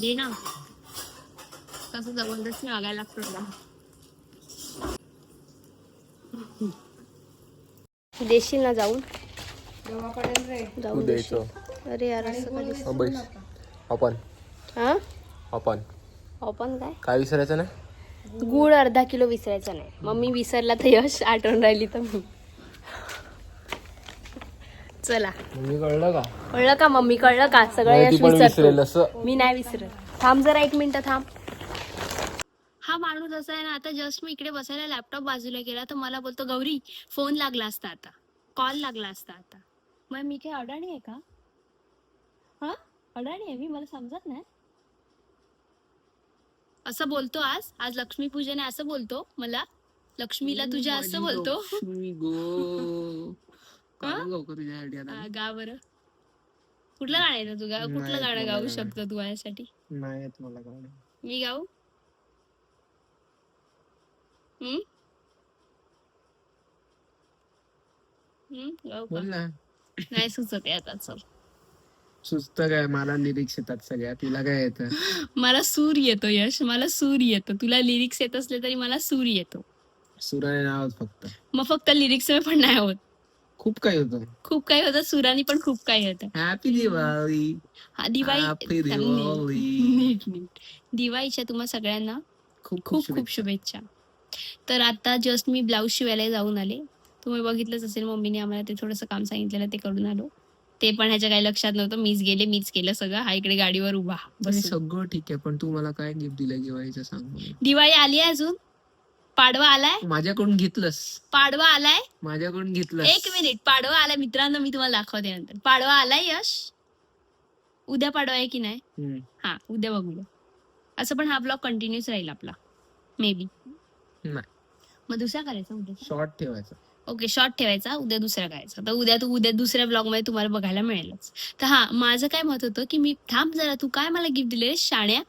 दे ना. कसं जबरदस्ती मागायला लागतो तुला. देशील ना जाऊन? तू द्यायचं अरे यार असं कधी हा, बैस. आपण. हा? आपण. आपण काय? काय विसरायचं ना गुळ अर्धा किलो विसरायचा नाही. मम्मी विसरला तर यश आठवण राहिली तर मी चला. मी कळलं का? कळलं का मम्मी? कळलं का? सगळं नाही, यश ती पण विसरेल विसरतो मी नाही विसरत. थांब जरा एक मिनिट थांब. हा माणूस असा आहे ना आता जस्ट मी इकडे बसायला लॅपटॉप बाजूला केला तर मला बोलतो गौरी फोन लागला असता आता. कॉल लागला असता आता. मग मी काय अडाणी आहे का? हा? अडाणी आहे मी? मला समजत नाही. असं बोलतो आज? आज लक्ष्मीपूजन आहे असं बोलतो मला? लक्ष्मीला तुझ्या असं बोलतो? गा. बरं. कुठलं गाणं येतं तू गा कुठलं नाही, गाणं मला गाऊ गाणं. शकतो तू माझ्यासाठी? नाही येत मला गाणं. मी गाऊ? हम्म? हम्म गाऊ का? बोल ना. नाही सुचत आता चल. सुचत काय? मला लिरिक्स येतात सगळ्या. तुला काय येतं? मला सूर येतो यश. मला सूर येतो. तुला लिरिक्स येत असले तरी मला सूर येतो. सुराने नाव फक्त. मग फक्त लिरिक्स पण नाही होत. खूप काही होतं. खूप काही होतं. सुरानी पण खूप काही होतं. हॅपी दिवाळी हा दिवाळी Happy. नीट नीट दिवाळीच्या तुम्हा सगळ्यांना खूप खूप खूप शुभेच्छा. तर आता जस्ट मी ब्लाऊज शिवायला जाऊन आले. तुम्ही बघितलंच असेल मम्मीने आम्हाला ते थोडंसं काम सांगितलेलं ते करून आलो. ते पण ह्याच्या काही लक्षात नव्हतं. मीच गेले मीच केलं सगळं. हा इकडे गाडीवर उभा. बसून. सगळं ठीक आहे पण तू मला काय गिफ्ट दिलं दिवाळीचं सांग. मला. दिवाळी आली आहे अजून? पाडवा आलाय? माझ्याकडून घेतलंस. पाडवा आलाय? माझ्याकडून घेतलंस. एक मिनिट पाडवा आलाय. मित्रांनो मी तुम्हाला दाखवते नंतर. पाडवा आलाय यश? उद्या पाडवा आहे की नाही. हा उद्या बघूया. असं पण हा ब्लॉग कंटिन्यूच राहील आपला. मे बी मग दुसरा करायचा उद्या? शॉर्ट ठेवायचं. ओके शॉर्ट ठेवायचा. उद्या दुसरा करायचा. तर उद्या तू उद्या दुसऱ्या ब्लॉगमध्ये तुम्हाला बघायला मिळेलच. तर हा माझं काय मत होतं की मी थांब जरा तू काय मला गिफ्ट दिले शाण्या?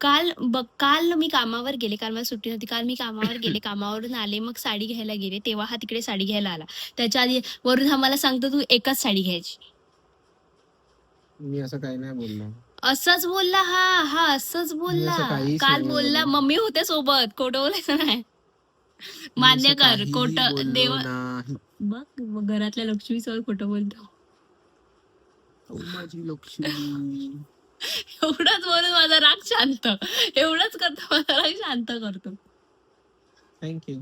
काल बघ काल मी कामावर गेले काल मला सुट्टी नव्हती काल मी कामावर गेले कामावरून आले मग साडी घ्यायला गेले तेव्हा हा तिकडे साडी घ्यायला आला. त्याच्या आधी वरून हा मला सांगतो तू एकच साडी घ्यायची. मी असं काही नाही बोललो. असंच बोलला हा हा असंच बोलला. असं काहीच काल नाही बोलला बोललो. मम्मी होते सोबत खोटं बोलायचं नाही. मी मान्य असं कर काहीही खोटं बोललो देवा. नाही. बघ घरातल्या लक्ष्मी समोर खोटं बोलतो. ओ माझी लक्ष्मी. एवढंच बोलून माझा राग शांत. एवढंच करतो माझा राग शांत करतो. थँक्यू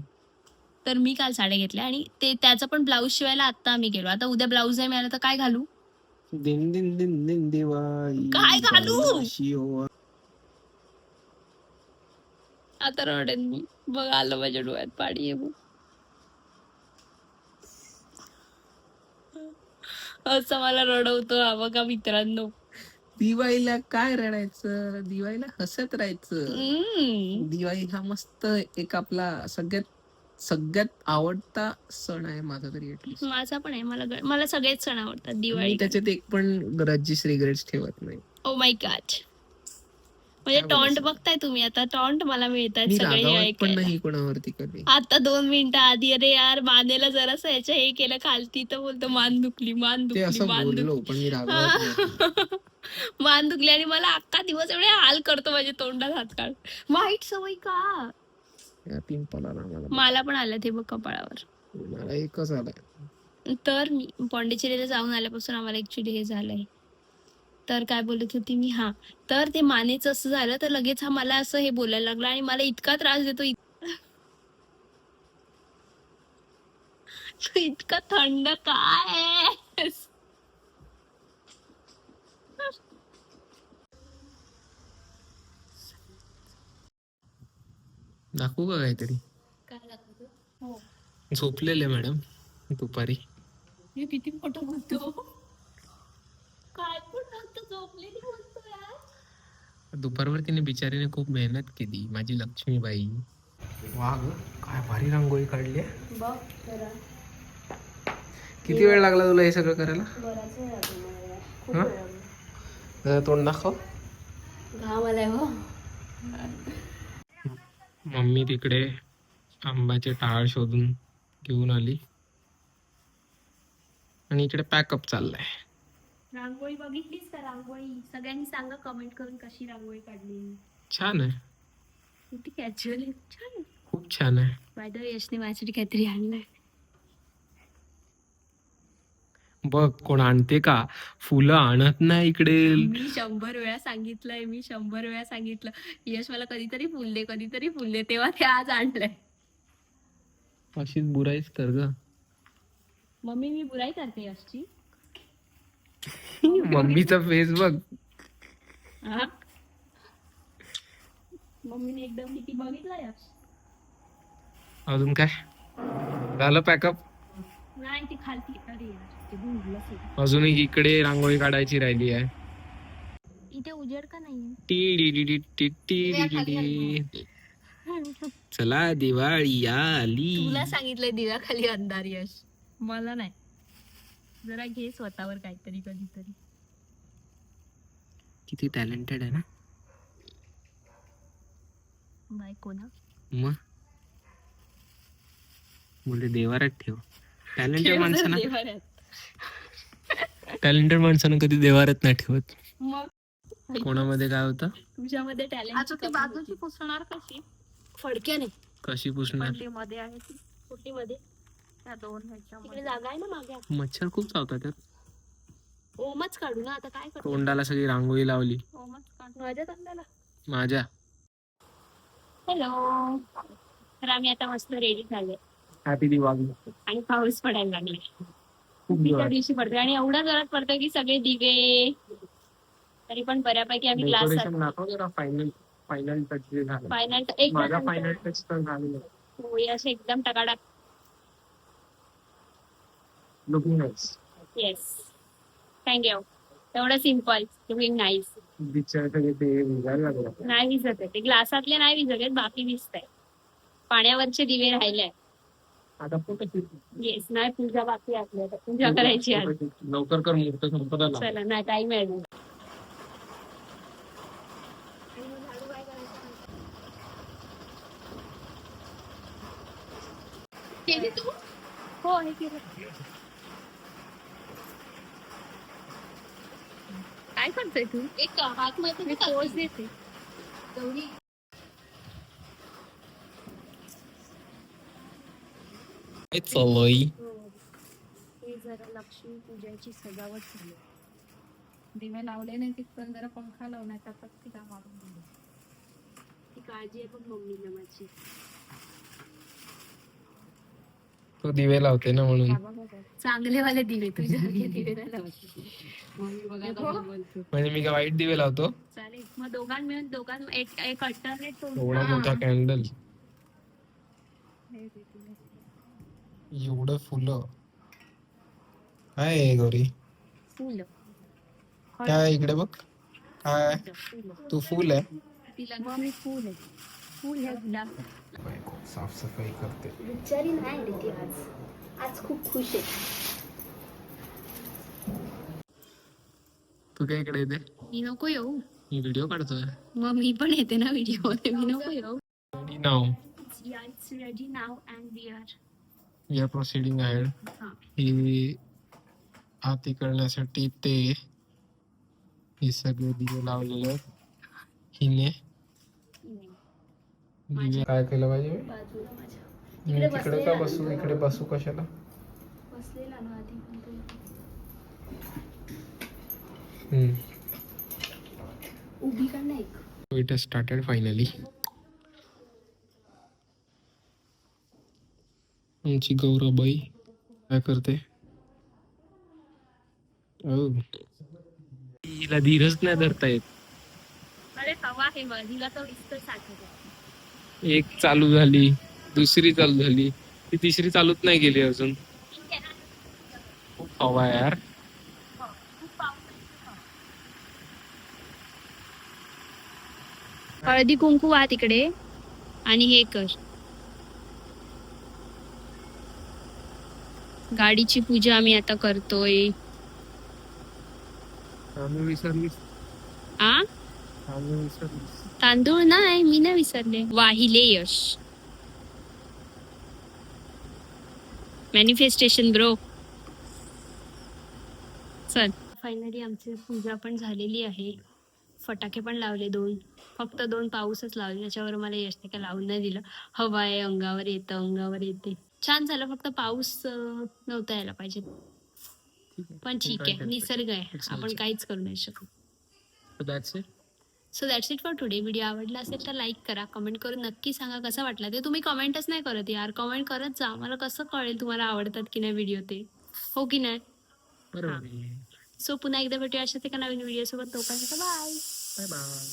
तर मी काल साड्या घेतल्या आणि ते त्याचा पण ब्लाऊज शिवायला आता आम्ही गेलो. आता उद्या ब्लाऊज नाही मिळाला तर काय घालू? दिन दिन दिन दिन दिवाळी. काय घालू? आता रडेन मी. बघ आलं माझ्या डोळ्यात पाणी आहे. असं मला रडवतो हा बघा मित्रांनो. दिवाळीला काय रडायचं? दिवाळीला हसत राहायचं. दिवाळी हा मस्त एक आपला सगळ्यात सगळ्यात आवडता सण आहे माझा तरी माझा पण आहे. मला ग- मला सगळेच सण आवडतात दिवाळी त्याच्यात एक पण ग्रजेस रिग्रेट्स ठेवत नाही. ओ माय गॉड म्हणजे टॉन्ट? बघताय तुम्ही आता टॉन्ट मला मिळतात मी सगळे हे रागावत पण ऐकायला. नाही कोणावरती कधी. आता दोन मिनिटं आधी अरे यार मानेला जरासं याच्या हे केलं खालती तर बोलतो मान दुखली मान ते दुखली असं मान दुखली. बोललो पण मी रागावत नाही. मान दुखली आणि मला अख्खा दिवस एवढे हाल करतो माझ्या तोंडात हात काढ वाईट सवय का? या पिंपला ना मला. मला पण आलं ते बघ कपाळावर. मला एकच आलाय. तर मी पॉंडिचेरीला जाऊन आल्यापासून आम्हाला ऍक्च्युली हे झालंय. तर काय बोलत होती मी हा तर ते मानेचं असं झालं तर लगेच हा मला असं हे बोलायला लागला आणि मला इतका त्रास देतो इतका थंड काय? दाखवू का काहीतरी? हो. झोपलेले मॅडम दुपारी मी किती मोठं बोलतो काय पण फक्त झोपलेली बोलतो यार दुपारवर तिने बिचारीने खूप मेहनत केली. माझी लक्ष्मीबाई. वा ग काय भारी रांगोळी काढली किती वेळ लागला तुला हे सगळं करायला. जरा तोंड दाखव. हो. मम्मी तिकडे आंब्याचे टाळ शोधून घेऊन आली. आणि इकडे पॅकअप चाललाय. रांगोळी बघितलीस का रांगोळी? सगळ्यांनी सांगा कमेंट करून कशी रांगोळी काढली. छान आहे. किती कॅज्युअल छान आहे. खूप छान आहे. बाय द यशने माझ्यासाठी काहीतरी आणलंय. बघ कोण आणते का? फुलं आणत नाही इकडे. मी शंभर वेळा सांगितलंय मी शंभर वेळा सांगितलं. यश मला कधीतरी फुल दे कधीतरी फुल दे तेव्हा ते आज आणलंय. अशीच बुराईच कर ग. मम्मी मी बुराई करते यशची. मम्मीचा फेस बघ? मम्मीने एकदम किती बघितलं अजून काय? झालं पॅकअप नाही ती खालती. अरे. अजूनही इकडे रांगोळी काढायची राहिली आहे. इथे उजेड का नाही? टी डी डी डी टी टी डी डी डी. चला दिवाळी आली. तुला सांगितलंय दिव्याखाली अंधार यश. मला नाही. जरा घे स्वतःवर काहीतरी कधीतरी. किती टॅलेंटेड आहे ना? बायको ना मग? बोलते देवारात ठेव. टॅलेंटेड माणसानं देवाऱ्यात. टॅलेंटेड माणसानं कधी देवारात नाही ठेवत. मग? कोणामध्ये काय होतं? तुझ्यामध्ये टॅलेंट ती बाजूची पुसणार कशी? फडक्याने. कशी पुसणार? मध्ये आहे ती. मध्ये त्या दोन तिकडे जागा आहे ना मागे मच्छर खूप चावतात त्यात. ओमच काढू ना आता काय करतो तोंडाला सगळी रांगोळी लावली. ओमच काढू. माझ्या तोंडाला. माझ्या. हॅलो तर आम्ही आता मस्त रेडी झाले. हॅपी दिवाळी आणि पाऊस पडायला लागले खूप त्या. दिवशी पडतोय आणि एवढा जोरात पडतोय की सगळे दिवे. तरी पण बऱ्यापैकी आम्ही ग्लास डेकोरेशन दाखव जरा फायनल फायनल टच झालं. फायनल एक माझा फायनल टच तर झालेलं होळी असे एकदम टकाटक. Looking nice yes thank you तेवढं सिंपल लुकिंग नाईस बिचार सगळे ते विजायला लागलं. नाही विजत आहे. ते ग्लासातले नाही विजत आहेत बाकी विजत आहे पाण्यावरचे दिवे राहिले आता फोटो येस नाही पूजा बाकी आहे आपली आता. पूजा करायची आहे. लवकर कर मुहूर्त संपत आला चला नाही टाइम आहे अजून. केली तू? हो हे केलं. काय करतोय तू? एक हात मध्ये पोच देते. चाललोय. हे जरा लक्ष्मी पूजेची सजावट झाली. दिवे लावले नाही तिथपर्यंत जरा पंखा लावण्याचा तिला मारून दिली. ती काळजी आहे पण मम्मीला माझी. तो दिवे लावते ना म्हणून. चांगले वाले दिवे तुझ्या दिवे नाही लावत. म्हणजे मी काय वाईट दिवे लावतो? चालेल. मग दोघां मिळून दोघां एक एक अल्टरनेट एवढा मोठा कॅन्डल एवढं फुलं. काय आहे गौरी? फुल. काय इकडे बघ. काय? तू फुल आहे? तिला मम्मी फुल आहे. फुल साफसफाई करते. बिचारी नाही ती आज. आज खूप खुश आहे. तू काय इकडे येते? मी नको येऊ. मी व्हिडिओ काढतोय. मग मी पण येते ना व्हिडिओमध्ये. मी नको येऊ. Now it's ready now and we are we are proceeding आहे हा. ही करण्यासाठी ते हे सगळे दिवे लावलेले आहेत. हिने काय केलं पाहिजे? बाजूला माझ्या. मी तिकडे का बसू इकडे बसू कशाला? बसलेला ना आधी हम्म. उभी कर ना एक. इट स्टार्टेड फायनली आमची गौरवबाई काय करते? हिला धीरच नाही धरता येत. अरे हवा आहे माझीला तर साठवत एक चालू झाली दुसरी चालू झाली ती तिसरी चालूच नाही गेली अजून. खूप हवा यार. हळदी कुंकू वा तिकडे आणि हे कर. गाडीची पूजा आम्ही आता करतोय. आम्ही विसरली आ? तांदूळ नाही मी नाही विसरले. वाहिले यश. मॅनिफेस्टेशन ब्रो चल. फायनली आमची पूजा पण झालेली आहे. फटाके पण लावले दोन. फक्त दोन पाऊसच लावले त्याच्यावर मला यश काय लावून नाही दिलं. हवा आहे अंगावर येतं अंगावर येते. छान झालं फक्त पाऊस नव्हता यायला पाहिजे. पण ठीक आहे निसर्ग आहे. आपण. काहीच करू नाही it so that's it for today video आवडला असेल तर लाईक करा कमेंट करून नक्की सांगा कसा वाटला ते. तुम्ही कमेंटच नाही करत यार. कमेंट करत जा. मला कसं कळेल तुम्हाला आवडतात की नाही व्हिडिओ ते. हो की नाही? सो पुन्हा एकदा भेटूया अशाच एका नवीन व्हिडिओ सोबत. तोपर्यंत bye bye bye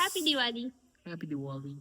happy Diwali happy Diwali